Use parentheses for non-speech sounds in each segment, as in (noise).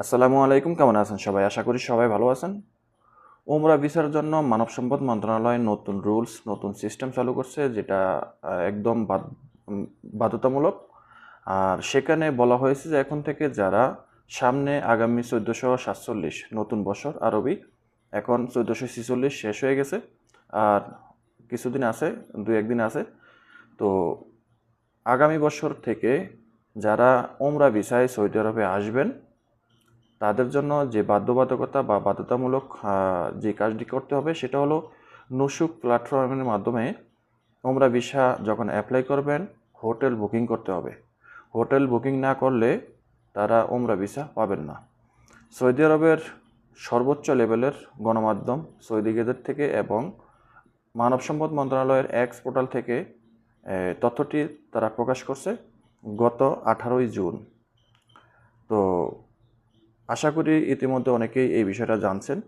আসসালামু আলাইকুম, কেমন আছেন সবাই? আশা করি সবাই ভালো আছেন। ওমরা ভিসার জন্য মানব সম্পদ মন্ত্রণালয় নতুন রুলস, নতুন সিস্টেম চালু করছে, যেটা একদম বাধ্যতামূলক। আর সেখানে বলা হয়েছে যে এখন থেকে যারা সামনে আগামী চোদ্দোশো সাতচল্লিশ, নতুন বছর আরবি, এখন চোদ্দোশো ছেচল্লিশ শেষ হয়ে গেছে। আর কিছুদিন আছে দু একদিন আছে। তো আগামী বছর থেকে যারা ওমরা ভিসায় সৌদি আরবে আসবেন তাদের জন্য যে বাধ্যবাধকতা বা বাধ্যতামূলক যে কাজটি করতে হবে সেটা হলো নুসুক প্ল্যাটফর্মের মাধ্যমে তোমরা ভিসা যখন অ্যাপ্লাই করবেন, হোটেল বুকিং করতে হবে। হোটেল বুকিং না করলে তারা ওমরা ভিসা পাবেন না। সৌদি আরবের সর্বোচ্চ লেভেলের গণমাধ্যম সৌদি গেজেট থেকে এবং মানব সম্পদ মন্ত্রণালয়ের এক্স পোর্টাল থেকে তথ্যটি তারা প্রকাশ করছে গত আঠারোই জুন। তো আশা করি ইতিমধ্যে অনেকেই এই বিষয়টা জানছেন।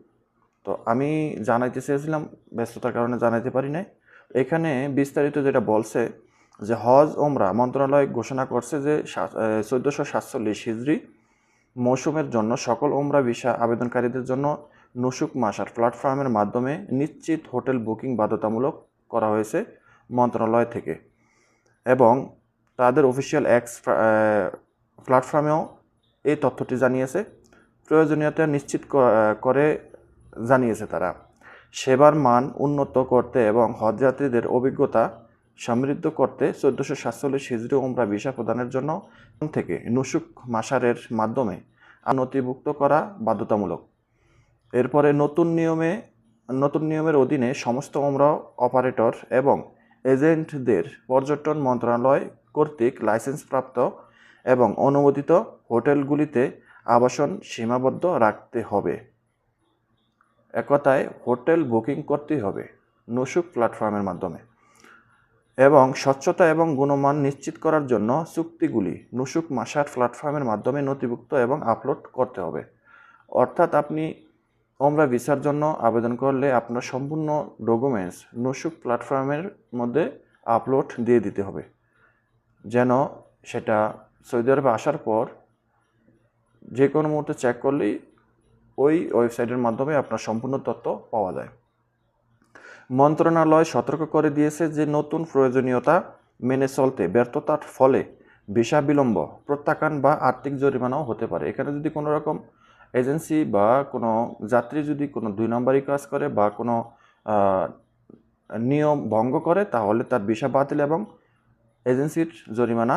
তো আমি জানাইতে চেয়েছিলাম, ব্যস্ততার কারণে জানাইতে পারি নাই। এখানে বিস্তারিত যেটা বলছে যে হজ ওমরা মন্ত্রণালয় ঘোষণা করছে যে চোদ্দোশো সাতচল্লিশ হিজড়ি মৌসুমের জন্য সকল ওমরা ভিসা আবেদনকারীদের জন্য নুসুক মাসার প্ল্যাটফর্মের মাধ্যমে নিশ্চিত হোটেল বুকিং বাধ্যতামূলক করা হয়েছে মন্ত্রণালয় থেকে। এবং তাদের অফিসিয়াল এক্স প্ল্যাটফর্মেও এই তথ্যটি জানিয়েছে। প্রয়োজনীয়তা নিশ্চিত করে জানিয়েছে তারা। সেবার মান উন্নত করতে এবং হজযাত্রীদের অভিজ্ঞতা সমৃদ্ধ করতে চোদ্দোশো সাতচল্লিশ হিজড়ি ওমরা ভিসা প্রদানের জন্য থেকে নুসুক মাসারের মাধ্যমে নথিভুক্ত করা বাধ্যতামূলক। এরপরে নতুন নিয়মে, নতুন নিয়মের অধীনে সমস্ত ওমরা অপারেটর এবং এজেন্টদের পর্যটন মন্ত্রণালয় কর্তৃক লাইসেন্সপ্রাপ্ত এবং অনুমোদিত হোটেলগুলিতে আবাসন সীমাবদ্ধ রাখতে হবে। একথায় হোটেল বুকিং করতেই হবে, নুসুক প্ল্যাটফর্মের মাধ্যমে। এবং স্বচ্ছতা এবং গুণমান নিশ্চিত করার জন্য চুক্তিগুলি নুসুক মাসার প্ল্যাটফর্মের মাধ্যমে নথিভুক্ত এবং আপলোড করতে হবে। অর্থাৎ আপনি ওমরা ভিসার জন্য আবেদন করলে আপনার সম্পূর্ণ ডকুমেন্টস নুসুক প্ল্যাটফর্মের মধ্যে আপলোড দিয়ে দিতে হবে। যেন সেটা সৌদি আরবে আসার পর যে কোনো মুহূর্তে চেক করলেই ওই ওয়েবসাইটের মাধ্যমে আপনার সম্পূর্ণ তথ্য পাওয়া যায়। মন্ত্রণালয় সতর্ক করে দিয়েছে যে নতুন প্রয়োজনীয়তা মেনে চলতে ব্যর্থতার ফলে ভিসা বিলম্ব, প্রত্যাখ্যান বা আর্থিক জরিমানাও হতে পারে। এখানে যদি কোনো রকম এজেন্সি বা কোনো যাত্রী যদি কোনো দুই নম্বরই কাজ করে বা কোনো নিয়ম ভঙ্গ করে, তাহলে তার ভিসা বাতিল এবং এজেন্সির জরিমানা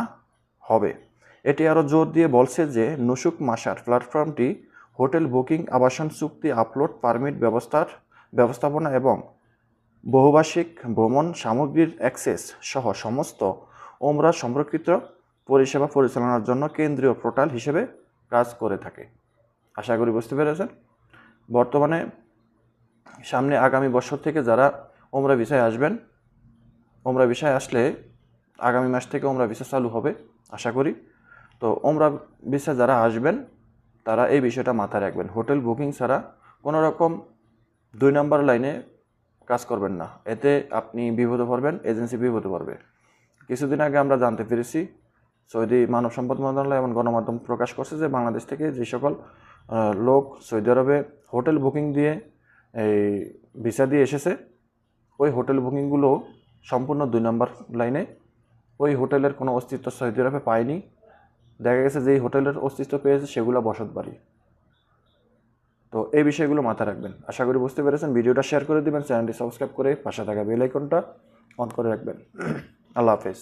হবে। এটি আরও জোর দিয়ে বলছে যে, নুসুক মাসার প্ল্যাটফর্মটি হোটেল বুকিং, আবাসন চুক্তি, আপলোড পারমিট ব্যবস্থার ব্যবস্থাপনা এবং বহুবার্ষিক ভ্রমণ সামগ্রীর অ্যাক্সেস সহ সমস্ত ওমরা সম্পর্কিত পরিষেবা পরিচালনার জন্য কেন্দ্রীয় পোর্টাল হিসেবে কাজ করে থাকে। আশা করি বুঝতে পেরেছেন? বর্তমানে সামনে আগামী বছর থেকে যারা ওমরা ভিসায় আসবেন, ওমরা ভিসায় আসলে আগামী মাস থেকে ওমরা বিষয় চালু হবে, আশা করি। তো ওমরা ভিসা যারা আসবেন, তারা এই বিষয়টা মাথায় রাখবেন। হোটেল বুকিং ছাড়া কোনো রকম দুই নাম্বার লাইনে কাজ করবেন না। এতে আপনি বিপদে পড়বেন, এজেন্সি বিপদে পড়বে। কিছুদিন আগে আমরা জানতে পেরেছি, সৌদি মানব সম্পদ মন্ত্রণালয় এবং গণমাধ্যম প্রকাশ করছে যে বাংলাদেশ থেকে যে সকল লোক সৌদি আরবে হোটেল বুকিং দিয়ে এই ভিসা দিয়ে এসেছে, ওই হোটেল বুকিংগুলো সম্পূর্ণ দুই নম্বর লাইনে, ওই হোটেলের কোনো অস্তিত্ব সৌদি আরবে পায়নি। দেখা গেছে যেই হোটেলের অস্তিত্ব পেয়েছে সেগুলো বসত বাড়ি। তো এই বিষয়গুলো মাথায় রাখবেন। আশা করি বুঝতে পেরেছেন। ভিডিওটা শেয়ার করে দেবেন। চ্যানেলটি সাবস্ক্রাইব করে পাশে থাকা বেল আইকনটা অন করে রাখবেন। (clears throat) আল্লাহ হাফেজ।